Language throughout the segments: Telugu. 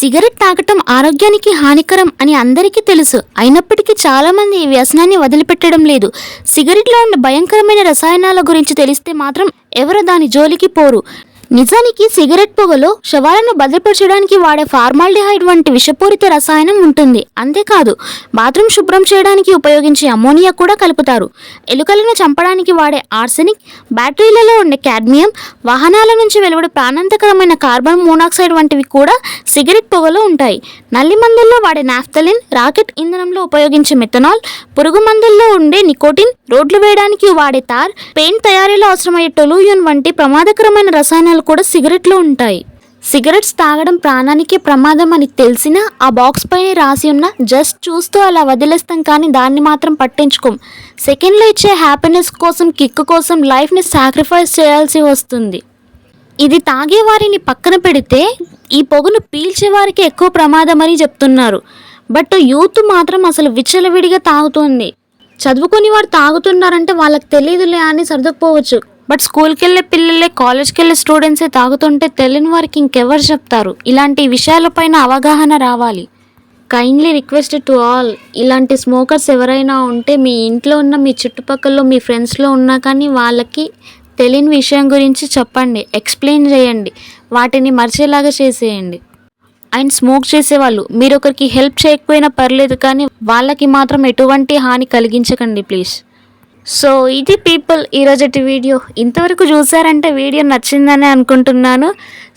సిగరెట్ తాగటం ఆరోగ్యానికి హానికరం అని అందరికీ తెలుసు. అయినప్పటికీ చాలా మంది ఈ వ్యసనాన్ని వదిలిపెట్టడం లేదు. సిగరెట్లో ఉన్న భయంకరమైన రసాయనాల గురించి తెలిస్తే మాత్రం ఎవరు దాని జోలికి పోరు. నిజానికి సిగరెట్ పొగలో శవాలను భద్రపరచడానికి వాడే ఫార్మాల్డిహైడ్ వంటి విషపూరిత రసాయనం ఉంటుంది. అంతేకాదు బాత్రూమ్ శుభ్రం చేయడానికి ఉపయోగించే అమోనియా కూడా కలుపుతారు. ఎలుకలను చంపడానికి వాడే ఆర్సెనిక్ బ్యాటరీలలో ఉండే కాడ్మియం వాహనాల నుంచి వెలువడే ప్రాణాంతకరమైన కార్బన్ మోనాక్సైడ్ వంటివి కూడా సిగరెట్ పొగలో ఉంటాయి. నల్లి మందుల్లో వాడే నాఫ్తలిన్ రాకెట్ ఇంధనంలో ఉపయోగించే మెథనాల్ పురుగు మందుల్లో ఉండే నికోటిన్ రోడ్లు వేయడానికి వాడే తార్ పెయింట్ తయారీలో అవసరమయ్యే టొలూయన్ వంటి ప్రమాదకరమైన రసాయనాలు కూడా సిగరెట్లో ఉంటాయి. సిగరెట్స్ తాగడం ప్రాణానికే ప్రమాదం అని తెలిసినా ఆ బాక్స్ పైన రాసి ఉన్న జస్ట్ చూస్తూ అలా వదిలేస్తాం కానీ దాన్ని మాత్రం పట్టించుకోం. సెకండ్లో ఇచ్చే హ్యాపీనెస్ కోసం కిక్ కోసం లైఫ్ని సాక్రిఫైస్ చేయాల్సి వస్తుంది. ఇది తాగే వారిని పక్కన పెడితే ఈ పొగను పీల్చే వారికి ఎక్కువ ప్రమాదమని చెప్తున్నారు. బట్ యూత్ మాత్రం అసలు విచ్చలవిడిగా తాగుతుంది. చదువుకొని వారు తాగుతున్నారంటే వాళ్ళకి తెలియదులే అని సర్దుకుపోవచ్చు. బట్ స్కూల్కి వెళ్ళే పిల్లలే కాలేజ్కి వెళ్ళే స్టూడెంట్సే తాగుతుంటే తెలియని వారికి ఇంకెవరు చెప్తారు? ఇలాంటి విషయాలపైన అవగాహన రావాలి. కైండ్లీ రిక్వెస్ట్ టు ఆల్ ఇలాంటి స్మోకర్స్ ఎవరైనా ఉంటే మీ ఇంట్లో ఉన్న మీ చుట్టుపక్కల మీ ఫ్రెండ్స్లో ఉన్నా కానీ వాళ్ళకి తెలియని విషయం గురించి చెప్పండి ఎక్స్ప్లెయిన్ చేయండి వాటిని మర్చేలాగా చేసేయండి. అండ్ స్మోక్ చేసేవాళ్ళు మీరు ఒకరికి హెల్ప్ చేయకపోయినా పర్లేదు కానీ వాళ్ళకి మాత్రం ఎటువంటి హాని కలిగించకండి ప్లీజ్ సో ఇది పీపుల్ ఈరోజటి వీడియో ఇంతవరకు చూసారంటే వీడియో నచ్చిందని అనుకుంటున్నాను.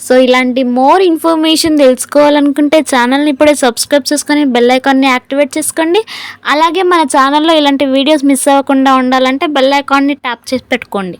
సో ఇలాంటి మోర్ ఇన్ఫర్మేషన్ తెలుసుకోవాలనుకుంటే ఛానల్ని ఇప్పుడే సబ్స్క్రైబ్ చేసుకొని బెల్ ఐకాన్ని యాక్టివేట్ చేసుకోండి. అలాగే మన ఛానల్లో ఇలాంటి వీడియోస్ మిస్ అవ్వకుండా ఉండాలంటే బెల్ ఐకాన్ని ట్యాప్ చేసి పెట్టుకోండి.